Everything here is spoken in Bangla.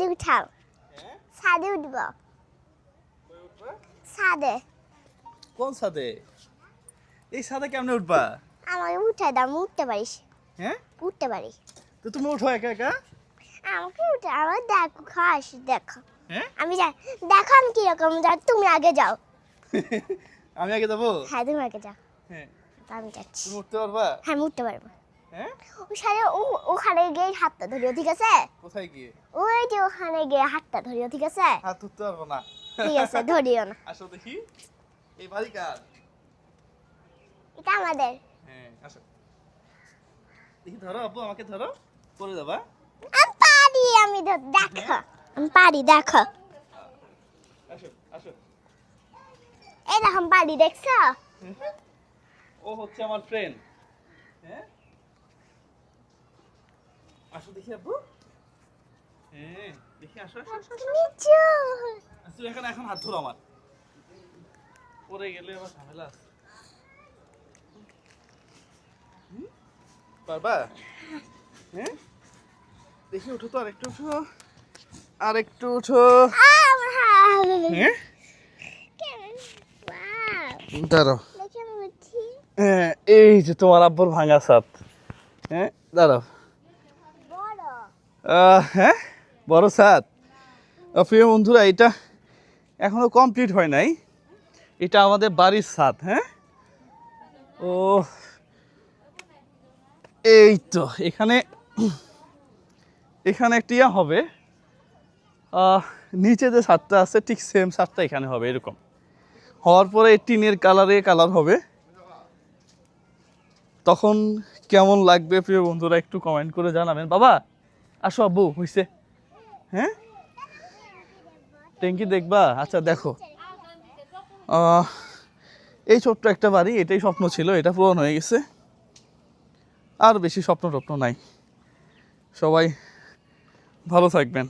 ছাদে উঠাও। ছাদে উঠব। ছাদে কোন ছাদে এই ছাদে কেমনে উঠবা? আমাকে উঠাই দাও আমি উঠতে পারিস হ্যাঁ? উঠতে পারি। তো তুমি উঠো একা একা? আমাকে উঠে আমার দেখো খাস দেখো। হ্যাঁ? আমি যাই দেখো আমি কীরকম যাই তুমি আগে যাও। আমি আগে যাব? হ্যাঁ তুমি আগে যাও। হ্যাঁ। আমি যাচ্ছি। তুমি উঠতে পারবা? হ্যাঁ আমি উঠতে পারব। হ্যাঁ? ওখানে ও- ওখানে গিয়ে হাতটা ধরিও ঠিক আছে? কোথায় গিয়ে? ওই যে ওখানে গিয়ে হাতটা ধরিও ঠিক আছে? হাত উঠতে পারব না। ঠিক আছে ধরিও না। আসো দেখি। এই বাড়ি কার এটা আমাদের। হ্যাঁ আসো। দেখি ধরো আব্বু আমাকে ধরো। পরে যাবা আমি পারি আমি ধর- দেখো। আমি পারি দেখো। আসো আসো। এই দেখো আমি পারি দেখছ? ও হচ্ছে আমার ফ্রেন্ড হ্যাঁ? আসো দেখি আব্বু। হ্যাঁ দেখি আসো আসো আসো, আসো নিচু এখানে এখন হাত ধরো আমার। পরে গেলে আবার ঝামেলা আছে। হুম? পারবা হ্যাঁ? দেখি উঠো তো আরেকটু উঠো। আরেকটু উঠো। হ্যাঁ? দাঁড়াও। হ্যাঁ এই যে তোমার আব্বুর ভাঙা সাপ হ্যাঁ দাঁড়াও। হ্যাঁ? বড় আহ, প্রিয় বন্ধুরা এটা এখনও কমপ্লিট হয় নাই। এটা আমাদের বাড়ির ছাদ হ্যাঁ? ও এই তো এখানে এখানে একটা ইয়া হবে। নিচে যে ছাদটা আছে ঠিক সেম ছাদটা এখানে হবে এরকম। হওয়ার পরে টিনের কালারে কালার হবে। তখন কেমন লাগবে প্রিয় বন্ধুরা একটু কমেন্ট করে জানাবেন। বাবা আসো আব্বু, হইছে। হ্যাঁ? ট্যাঙ্কি দেখবা? আচ্ছা দেখো। এই ছোট্ট একটা বাড়ি, এটাই স্বপ্ন ছিল, এটা পূরণ হয়ে গেছে। আর বেশি স্বপ্ন টপ্ন নাই। সবাই ভালো থাকবেন।